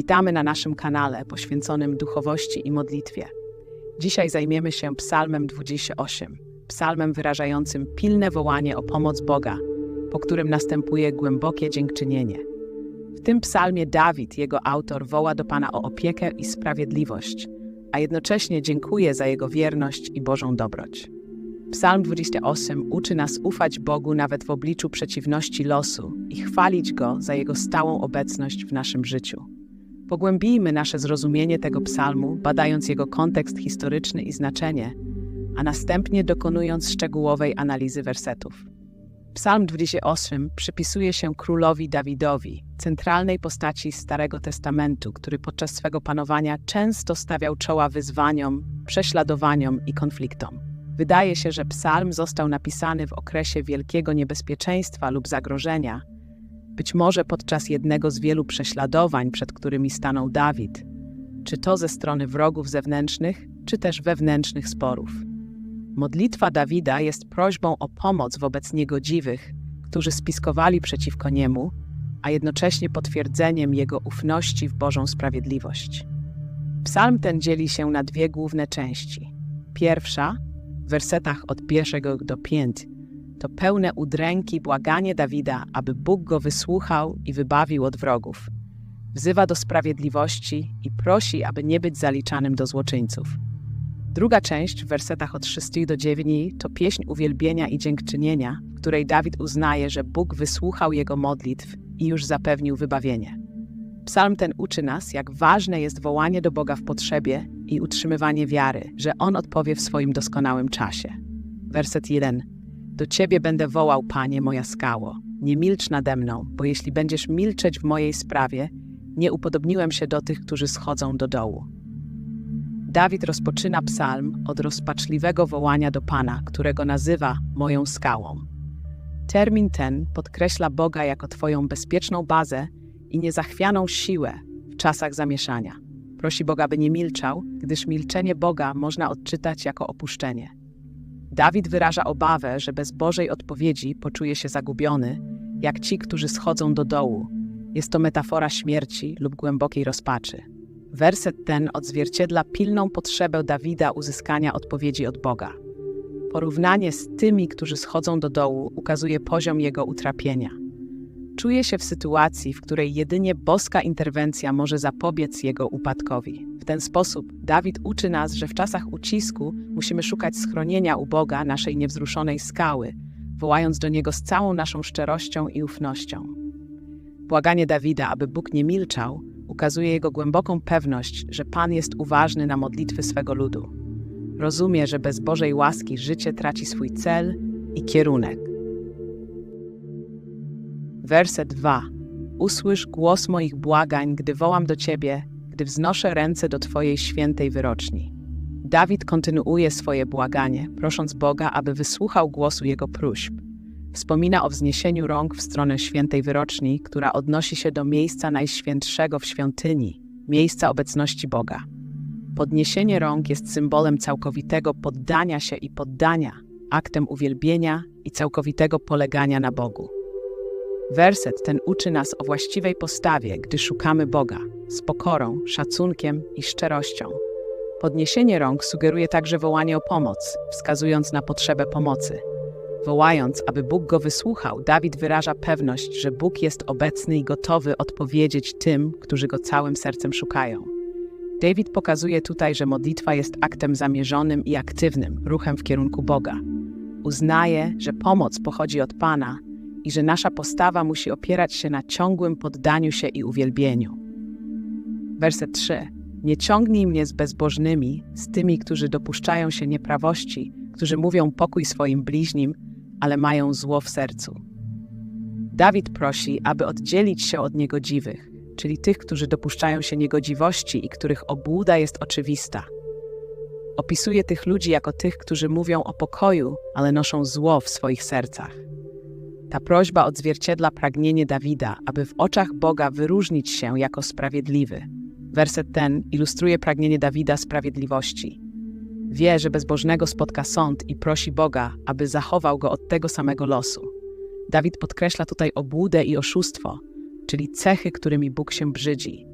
Witamy na naszym kanale poświęconym duchowości i modlitwie. Dzisiaj zajmiemy się Psalmem 28, psalmem wyrażającym pilne wołanie o pomoc Boga, po którym następuje głębokie dziękczynienie. W tym psalmie Dawid, jego autor, woła do Pana o opiekę i sprawiedliwość, a jednocześnie dziękuje za jego wierność i Bożą dobroć. Psalm 28 uczy nas ufać Bogu nawet w obliczu przeciwności losu i chwalić Go za Jego stałą obecność w naszym życiu. Pogłębijmy nasze zrozumienie tego psalmu, badając jego kontekst historyczny i znaczenie, a następnie dokonując szczegółowej analizy wersetów. Psalm 28 przypisuje się królowi Dawidowi, centralnej postaci Starego Testamentu, który podczas swego panowania często stawiał czoła wyzwaniom, prześladowaniom i konfliktom. Wydaje się, że psalm został napisany w okresie wielkiego niebezpieczeństwa lub zagrożenia, być może podczas jednego z wielu prześladowań, przed którymi stanął Dawid, czy to ze strony wrogów zewnętrznych, czy też wewnętrznych sporów. Modlitwa Dawida jest prośbą o pomoc wobec niegodziwych, którzy spiskowali przeciwko niemu, a jednocześnie potwierdzeniem jego ufności w Bożą sprawiedliwość. Psalm ten dzieli się na dwie główne części. Pierwsza, w wersetach od pierwszego do pięć, to pełne udręki błaganie Dawida, aby Bóg go wysłuchał i wybawił od wrogów. Wzywa do sprawiedliwości i prosi, aby nie być zaliczanym do złoczyńców. Druga część w wersetach od 6 do 9 to pieśń uwielbienia i dziękczynienia, w której Dawid uznaje, że Bóg wysłuchał jego modlitw i już zapewnił wybawienie. Psalm ten uczy nas, jak ważne jest wołanie do Boga w potrzebie i utrzymywanie wiary, że On odpowie w swoim doskonałym czasie. Werset 1. Do Ciebie będę wołał, Panie, moja skało. Nie milcz nade mną, bo jeśli będziesz milczeć w mojej sprawie, nie upodobniłem się do tych, którzy schodzą do dołu. Dawid rozpoczyna psalm od rozpaczliwego wołania do Pana, którego nazywa moją skałą. Termin ten podkreśla Boga jako Twoją bezpieczną bazę i niezachwianą siłę w czasach zamieszania. Prosi Boga, by nie milczał, gdyż milczenie Boga można odczytać jako opuszczenie. Dawid wyraża obawę, że bez Bożej odpowiedzi poczuje się zagubiony, jak ci, którzy schodzą do dołu. Jest to metafora śmierci lub głębokiej rozpaczy. Werset ten odzwierciedla pilną potrzebę Dawida uzyskania odpowiedzi od Boga. Porównanie z tymi, którzy schodzą do dołu, ukazuje poziom jego utrapienia. Czuje się w sytuacji, w której jedynie boska interwencja może zapobiec jego upadkowi. Ten sposób Dawid uczy nas, że w czasach ucisku musimy szukać schronienia u Boga, naszej niewzruszonej skały, wołając do Niego z całą naszą szczerością i ufnością. Błaganie Dawida, aby Bóg nie milczał, ukazuje jego głęboką pewność, że Pan jest uważny na modlitwy swego ludu. Rozumie, że bez Bożej łaski życie traci swój cel i kierunek. Werset 2. Usłysz głos moich błagań, gdy wołam do Ciebie, gdy wznoszę ręce do Twojej świętej wyroczni. Dawid kontynuuje swoje błaganie, prosząc Boga, aby wysłuchał głosu jego próśb. Wspomina o wzniesieniu rąk w stronę świętej wyroczni, która odnosi się do miejsca najświętszego w świątyni, miejsca obecności Boga. Podniesienie rąk jest symbolem całkowitego poddania się i poddania, aktem uwielbienia i całkowitego polegania na Bogu. Werset ten uczy nas o właściwej postawie, gdy szukamy Boga, z pokorą, szacunkiem i szczerością. Podniesienie rąk sugeruje także wołanie o pomoc, wskazując na potrzebę pomocy. Wołając, aby Bóg go wysłuchał, Dawid wyraża pewność, że Bóg jest obecny i gotowy odpowiedzieć tym, którzy go całym sercem szukają. David pokazuje tutaj, że modlitwa jest aktem zamierzonym i aktywnym, ruchem w kierunku Boga. Uznaje, że pomoc pochodzi od Pana i że nasza postawa musi opierać się na ciągłym poddaniu się i uwielbieniu. Werset 3. Nie ciągnij mnie z bezbożnymi, z tymi, którzy dopuszczają się nieprawości, którzy mówią pokój swoim bliźnim, ale mają zło w sercu. Dawid prosi, aby oddzielić się od niegodziwych, czyli tych, którzy dopuszczają się niegodziwości i których obłuda jest oczywista. Opisuje tych ludzi jako tych, którzy mówią o pokoju, ale noszą zło w swoich sercach. Ta prośba odzwierciedla pragnienie Dawida, aby w oczach Boga wyróżnić się jako sprawiedliwy. Werset ten ilustruje pragnienie Dawida sprawiedliwości. Wie, że bezbożnego spotka sąd i prosi Boga, aby zachował go od tego samego losu. Dawid podkreśla tutaj obłudę i oszustwo, czyli cechy, którymi Bóg się brzydzi.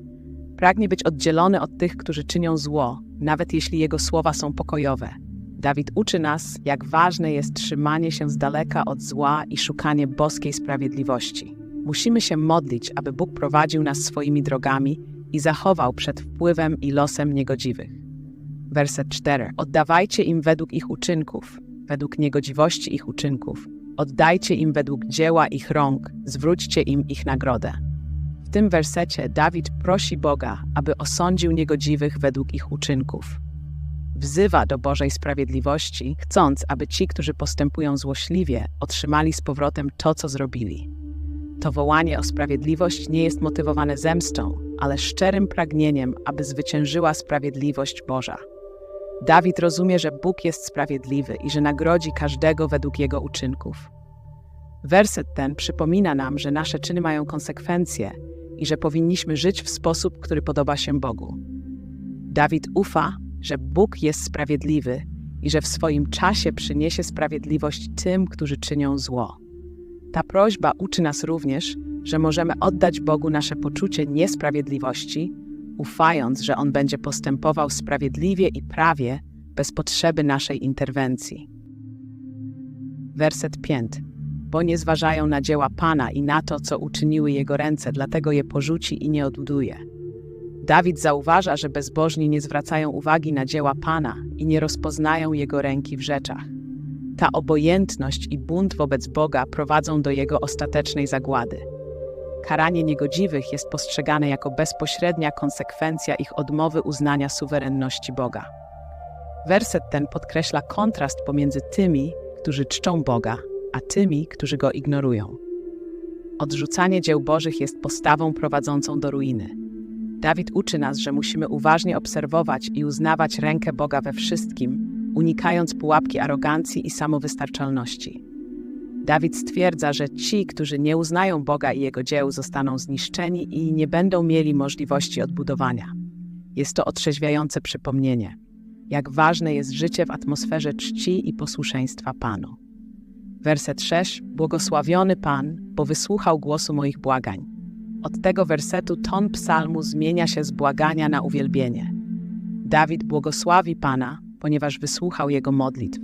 Pragnie być oddzielony od tych, którzy czynią zło, nawet jeśli jego słowa są pokojowe. Dawid uczy nas, jak ważne jest trzymanie się z daleka od zła i szukanie boskiej sprawiedliwości. Musimy się modlić, aby Bóg prowadził nas swoimi drogami i zachował przed wpływem i losem niegodziwych. Werset 4. Oddawajcie im według ich uczynków, według niegodziwości ich uczynków. Oddajcie im według dzieła ich rąk, zwróćcie im ich nagrodę. W tym wersecie Dawid prosi Boga, aby osądził niegodziwych według ich uczynków. Wzywa do Bożej sprawiedliwości, chcąc, aby ci, którzy postępują złośliwie, otrzymali z powrotem to, co zrobili. To wołanie o sprawiedliwość nie jest motywowane zemstą, ale szczerym pragnieniem, aby zwyciężyła sprawiedliwość Boża. Dawid rozumie, że Bóg jest sprawiedliwy i że nagrodzi każdego według jego uczynków. Werset ten przypomina nam, że nasze czyny mają konsekwencje i że powinniśmy żyć w sposób, który podoba się Bogu. Dawid ufa, że Bóg jest sprawiedliwy i że w swoim czasie przyniesie sprawiedliwość tym, którzy czynią zło. Ta prośba uczy nas również, że możemy oddać Bogu nasze poczucie niesprawiedliwości, ufając, że On będzie postępował sprawiedliwie i prawie, bez potrzeby naszej interwencji. Werset 5. Bo nie zważają na dzieła Pana i na to, co uczyniły Jego ręce, dlatego je porzuci i nie odbuduje. Dawid zauważa, że bezbożni nie zwracają uwagi na dzieła Pana i nie rozpoznają Jego ręki w rzeczach. Ta obojętność i bunt wobec Boga prowadzą do Jego ostatecznej zagłady. Karanie niegodziwych jest postrzegane jako bezpośrednia konsekwencja ich odmowy uznania suwerenności Boga. Werset ten podkreśla kontrast pomiędzy tymi, którzy czczą Boga, a tymi, którzy go ignorują. Odrzucanie dzieł Bożych jest postawą prowadzącą do ruiny. Dawid uczy nas, że musimy uważnie obserwować i uznawać rękę Boga we wszystkim, unikając pułapki arogancji i samowystarczalności. Dawid stwierdza, że ci, którzy nie uznają Boga i Jego dzieł, zostaną zniszczeni i nie będą mieli możliwości odbudowania. Jest to otrzeźwiające przypomnienie, jak ważne jest życie w atmosferze czci i posłuszeństwa Panu. Werset 6. Błogosławiony Pan, bo wysłuchał głosu moich błagań. Od tego wersetu ton psalmu zmienia się z błagania na uwielbienie. Dawid błogosławi Pana, ponieważ wysłuchał jego modlitw.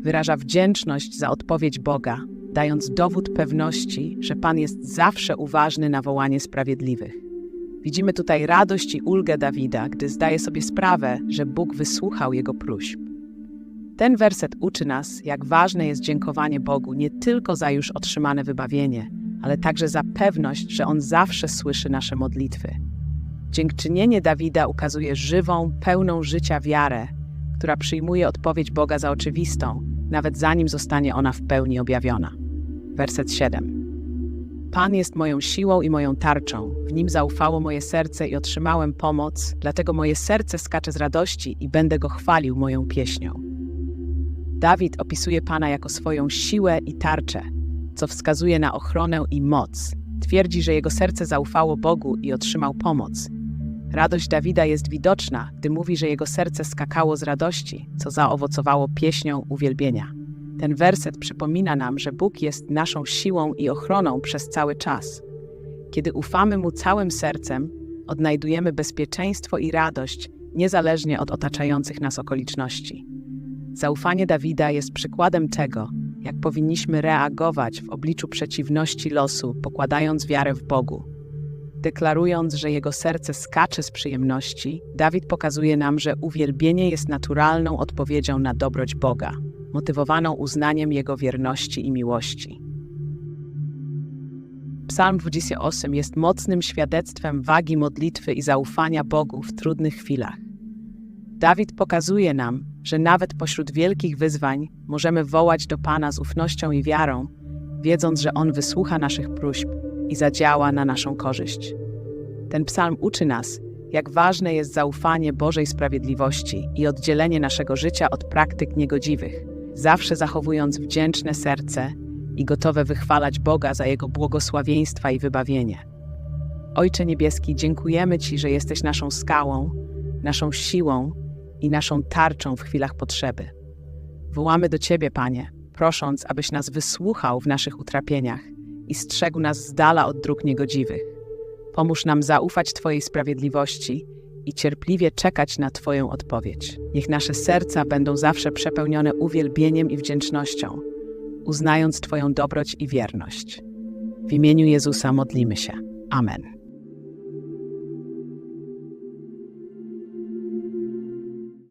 Wyraża wdzięczność za odpowiedź Boga, dając dowód pewności, że Pan jest zawsze uważny na wołanie sprawiedliwych. Widzimy tutaj radość i ulgę Dawida, gdy zdaje sobie sprawę, że Bóg wysłuchał jego próśb. Ten werset uczy nas, jak ważne jest dziękowanie Bogu nie tylko za już otrzymane wybawienie, ale także za pewność, że On zawsze słyszy nasze modlitwy. Dziękczynienie Dawida ukazuje żywą, pełną życia wiarę, która przyjmuje odpowiedź Boga za oczywistą, nawet zanim zostanie ona w pełni objawiona. Werset 7. Pan jest moją siłą i moją tarczą. W nim zaufało moje serce i otrzymałem pomoc, dlatego moje serce skacze z radości i będę go chwalił moją pieśnią. Dawid opisuje Pana jako swoją siłę i tarczę, co wskazuje na ochronę i moc. Twierdzi, że jego serce zaufało Bogu i otrzymał pomoc. Radość Dawida jest widoczna, gdy mówi, że jego serce skakało z radości, co zaowocowało pieśnią uwielbienia. Ten werset przypomina nam, że Bóg jest naszą siłą i ochroną przez cały czas. Kiedy ufamy Mu całym sercem, odnajdujemy bezpieczeństwo i radość, niezależnie od otaczających nas okoliczności. Zaufanie Dawida jest przykładem tego, jak powinniśmy reagować w obliczu przeciwności losu, pokładając wiarę w Bogu. Deklarując, że jego serce skacze z przyjemności, Dawid pokazuje nam, że uwielbienie jest naturalną odpowiedzią na dobroć Boga, motywowaną uznaniem jego wierności i miłości. Psalm 28 jest mocnym świadectwem wagi modlitwy i zaufania Bogu w trudnych chwilach. Dawid pokazuje nam, że nawet pośród wielkich wyzwań możemy wołać do Pana z ufnością i wiarą, wiedząc, że On wysłucha naszych próśb i zadziała na naszą korzyść. Ten psalm uczy nas, jak ważne jest zaufanie Bożej sprawiedliwości i oddzielenie naszego życia od praktyk niegodziwych, zawsze zachowując wdzięczne serce i gotowe wychwalać Boga za Jego błogosławieństwa i wybawienie. Ojcze Niebieski, dziękujemy Ci, że jesteś naszą skałą, naszą siłą i naszą tarczą w chwilach potrzeby. Wołamy do Ciebie, Panie, prosząc, abyś nas wysłuchał w naszych utrapieniach i strzegł nas z dala od dróg niegodziwych. Pomóż nam zaufać Twojej sprawiedliwości i cierpliwie czekać na Twoją odpowiedź. Niech nasze serca będą zawsze przepełnione uwielbieniem i wdzięcznością, uznając Twoją dobroć i wierność. W imieniu Jezusa modlimy się. Amen.